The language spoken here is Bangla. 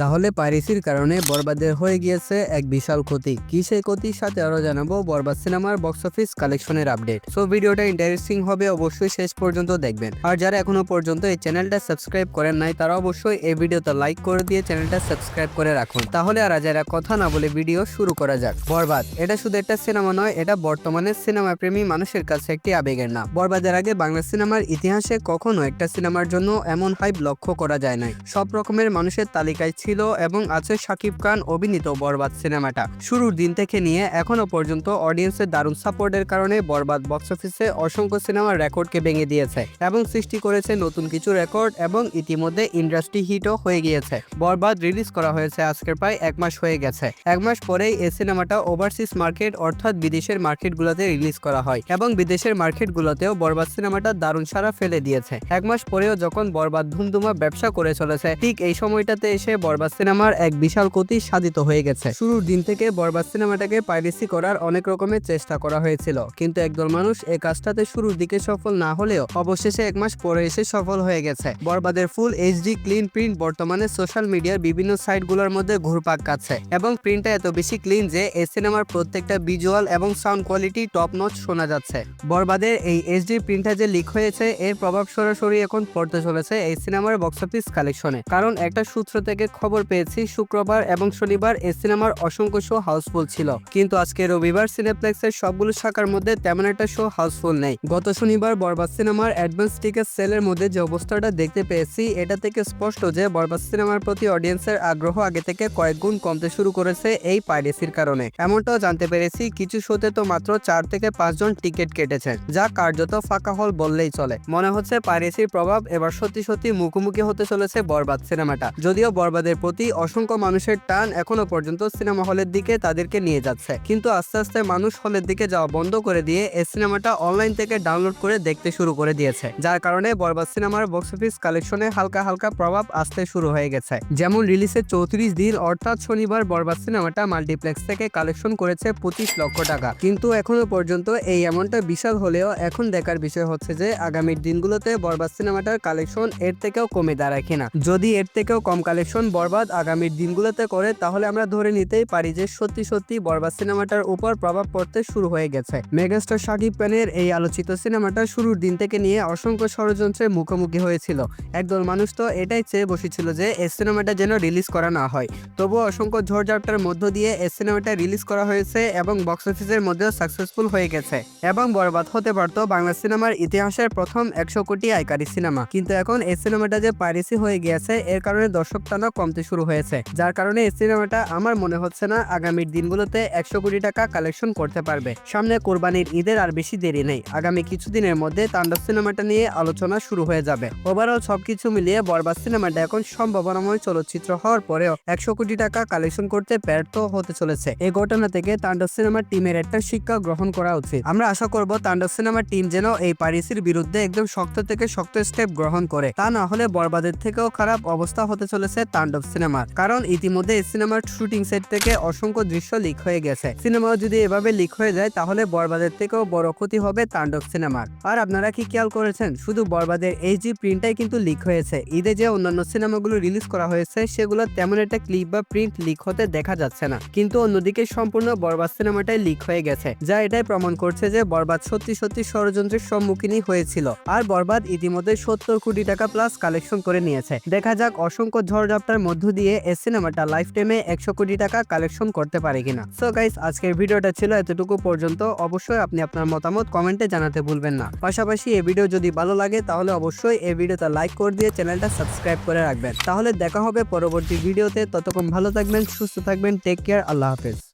তাহলে পাইরেসির কারণে বরবাদের হয়ে গিয়েছে এক বিশাল ক্ষতি। কি সেই ক্ষতির সাথে আরও জানাব বরবাদ সিনেমার বক্স অফিস কালেকশনের আপডেট সো ভিডিওটা ইন্টারেস্টিং হবে, অবশ্যই শেষ পর্যন্ত দেখবেন। আর যারা এখনও পর্যন্ত এই চ্যানেলটা সাবস্ক্রাইব করেন নাই, তারা অবশ্যই এই ভিডিওতে লাইক করে দিয়ে চ্যানেলটা সাবস্ক্রাইব করে রাখুন। তাহলে আর যারা কথা না বলে ভিডিও শুরু করা যাক। বরবাদ, এটা শুধু একটা সিনেমা নয়, এটা বর্তমানে সিনেমা প্রেমী মানুষের কাছে একটি আবেগের নাম। বরবাদের আগে বাংলা সিনেমার ইতিহাসে কখনো একটা সিনেমার জন্য এমন হাইপ লক্ষ্য করা যায় নাই। সব রকমের মানুষের তালিকায় ছিল এবং আছে শাকিব খান অভিনীত বরবাদ সিনেমাটা। শুরুর দিন থেকে নিয়ে এখনও পর্যন্ত অডিয়েন্সের দারুণ সাপোর্টের কারণে বরবাদ বক্স অফিসে অসংখ্য সিনেমার রেকর্ডকে ভেঙে দিয়েছে এবং সৃষ্টি করেছে নতুন কিছু রেকর্ড এবং ইতিমধ্যে ইন্ডাস্ট্রি হিটও হয়ে গিয়েছে। বরবাদ রিলিজ করা হয়েছে আজকের প্রায় এক মাস হয়ে গেছে। এক মাস পরেই এই সিনেমাটা ওভারসিজ মার্কেট অর্থাৎ বিদেশের মার্কেটগুলোতে রিলিজ করা হয় এবং বিদেশের মার্কেটগুলোতেও বরবাদ সিনেমাটা দারুণ সারা ফেলে দিয়েছে। এক মাস পরেও যখন বরবাদ ধুমধুমা ব্যবসা করে চলেছে, ঠিক এই সময়টাতে এসে বরবাদ সিনেমার এক বিশাল ক্ষতি সাধিত হয়ে গেছে। শুরুর দিন থেকে বরবাদ সিনেমাটাকে পাইরেসি করার অনেক রকমের চেষ্টা করা হয়েছিল। কিন্তু একদল মানুষ এই কাজটাতে শুরুর দিকে সফল না হলেও অবশেষে এক মাস পরে এসে সফল হয়ে গেছে। বরবাদের full H D, clean print, বর্তমানে সোশ্যাল মিডিয়ার বিভিন্ন সাইটগুলোর মধ্যে ঘুরপাক খাচ্ছে। এবং প্রিন্টটা এত বেশি ক্লিন যে এই সিনেমার প্রত্যেকটা ভিজুয়াল এবং সাউন্ড কোয়ালিটি টপ নচ শোনা যাচ্ছে। বরবাদের এই এইচডি প্রিন্টটা যে লিক হয়েছে, এর প্রভাব সরাসরি এখন পড়তে চলেছে এই সিনেমার বক্স অফিস কালেকশনে। কারণ একটা সূত্র থেকে খবর পেয়েছি, শুক্রবার এবং শনিবার এই সিনেমার অসংখ্য শো হাউসফুল ছিল। কিন্তু আজকে রবিবার সিনেপ্লেক্সের সবগুলো শাখার মধ্যে তেমন একটা শো হাউসফুল নেই। গত শনিবার বরবাদ সিনেমার অ্যাডভান্স টিকেট সেলের মধ্যে যে অবস্থাটা দেখতে পেয়েছি, এটা থেকে স্পষ্ট যে বরবাদ সিনেমার প্রতি অডিয়েন্সের আগ্রহ আগে থেকে কয়েক গুণ কমতে শুরু করেছে এই পাইরেসির কারণে। এমনটাও জানতে পেরেছি, কিছু শোতে তো মাত্র চার থেকে পাঁচজন টিকিট কেটেছেন যা কার্যত ফাঁকা হল বললেই চলে। মনে হচ্ছে পাইরেসির প্রভাব এবার সত্যি সত্যি মুখোমুখি হতে চলেছে বরবাদ সিনেমাটা। যদিও বরবাদের প্রতি অসংখ্য মানুষের টান এখনও পর্যন্ত সিনেমা হলের দিকে তাদেরকে নিয়ে যাচ্ছে। কিন্তু আস্তে আস্তে মানুষ হলের দিকে যাওয়া বন্ধ করে দিয়ে এই সিনেমাটা অনলাইন থেকে ডাউনলোড করে দেখতে শুরু করে দিয়েছে, যার কারণে বরবাদ সিনেমার বক্স অফিস কালেকশনে হালকা হালকা প্রভাব আসতে শুরু হয়ে গেছে। যেমন রিলিজের চৌত্রিশ দিন, অর্থাৎ শনিবার বরবাদ সিনেমাটা মাল্টিপ্লেক্স থেকে কালেকশন করেছে পঁচিশ লক্ষ টাকা। কিন্তু এখনও পর্যন্ত এই অ্যামাউন্টটা বিশাল হলেও এখন দেখার বিষয় হচ্ছে যে, আগামীর দিনগুলোতে বরবাদ সিনেমাটার কালেকশন এর থেকেও কমে দাঁড়ায় কিনা। যদি এর থেকেও কম কালেকশন বরবাদ আগামীর দিনগুলোতে করে, তাহলে আমরা ধরে নিতেই পারি যে সত্যি সত্যি বরবাদ সিনেমাটার উপর প্রভাব পড়তে শুরু হয়ে গেছে। মেগাস্টার শাকিব খানের এই আলোচিত সিনেমাটা শুরুর দিন থেকে নিয়ে অসংখ্য ষড়যন্ত্রের মুখোমুখি হয়েছিল। একদল মানুষ তো এটাই চেয়ে বসেছিল যে এই সিনেমাটা যেন রিলিজ করা না হয়। তবুও অসংখ্য ঝড়ঝাপটার মধ্য দিয়ে এই সিনেমাটা রিলিজ করা হয়েছে এবং বক্স অফিসের মধ্যেও সাকসেসফুল হয়ে গেছে এবং বরবাদ হতে পারত বাংলা সিনেমার ইতিহাসের প্রথম একশো কোটি আয়কারী সিনেমা। কিন্তু এখন এই সিনেমাটা যে পাইরেসি হয়ে গিয়েছে, এর কারণে দর্শক টানা কমতে শুরু হয়েছে, যার কারণে এই সিনেমাটা আমার মনে হচ্ছে না আগামীর দিনগুলোতে একশো কোটি টাকা কালেকশন করতে পারবে। সামনে কোরবানির ঈদের আর বেশি দেরি নেই। আগামী কিছুদিনের মধ্যে তাণ্ডব সিনেমাটা নিয়ে আলোচনা শুরু হয়ে যাবে। ওভারঅল সবকিছু মিলিয়ে বরবাদ সিনেমাটা এখন সম্ভাবনাময় চলচ্চিত্র হওয়ার পরেও একশো কোটি টাকা কালেকশন করতে ব্যর্থ হতে চলেছে। এই ঘটনা থেকে তাণ্ডব সিনেমার টিমের একটা শিক্ষা গ্রহণ করা উচিত। আমরা আশা করব তাণ্ডব সিনেমার টিম যেন এই পারিসির বিরুদ্ধে একদম শক্ত থেকে শক্ত স্টেপ গ্রহণ করে। তা না হলে বরবাদের থেকেও খারাপ অবস্থা হতে চলেছে তাণ্ডব সিনেমার। কারণ ইতিমধ্যে এই সিনেমার শুটিং সেট থেকে অসংখ্য দৃশ্য লিক হয়ে গেছে। সিনেমাও যদি এভাবে লিক হয়ে যায়, তাহলে বরবাদের থেকেও বড় ক্ষতি হবে তাণ্ডব সিনেমার। আর আপনারা কি খেয়াল করেছেন? শুধু বরবাদের এইচডি প্রিন্টটাই কিন্তু লিক হয়েছে। ঈদে যে অন্যান্য সিনেমাগুলো রিলিজ করা হয়েছে, সেগুলো তেমন একটা ক্লিপ বা প্রিন্ট লিক হতে দেখা যাচ্ছে না। কিন্তু অন্যদিকে সম্পূর্ণ বরবাদ সিনেমাটাই লিক হয়ে গেছে, যা এটাই প্রমাণ করছে যে বরবাদ সত্যি সত্যি ষড়যন্ত্রের সম্মুখীনই হয়েছিল। আর বরবাদ ইতিমধ্যে সত্তর কোটি টাকা প্লাস কালেকশন করে নিয়েছে। দেখা যাক অসংখ্য ঝড়ঝাপটার মধ্য দিয়ে এ সিনেমাটা লাইফ টাইমে একশো কোটি টাকা কালেকশন করতে পারে কিনা। সো গাইস আজকের ভিডিওটা ছিল এতটুকু পর্যন্ত। অবশ্যই আপনি আপনার মতামত কমেন্টে জানাতে ভুলবেন না। পাশাপাশি এই ভিডিও যদি ভালো লাগে, তাহলে অবশ্যই এই ভিডিওটা লাইক করে দিয়ে চ্যানেলটা সাবস্ক্রাইব করে রাখবেন। তাহলে দেখা হবে পরবর্তী ভিডিওতে ততক্ষণ ভালো থাকবেন, সুস্থ থাকবেন টেক কেয়ার আল্লাহ হাফেজ।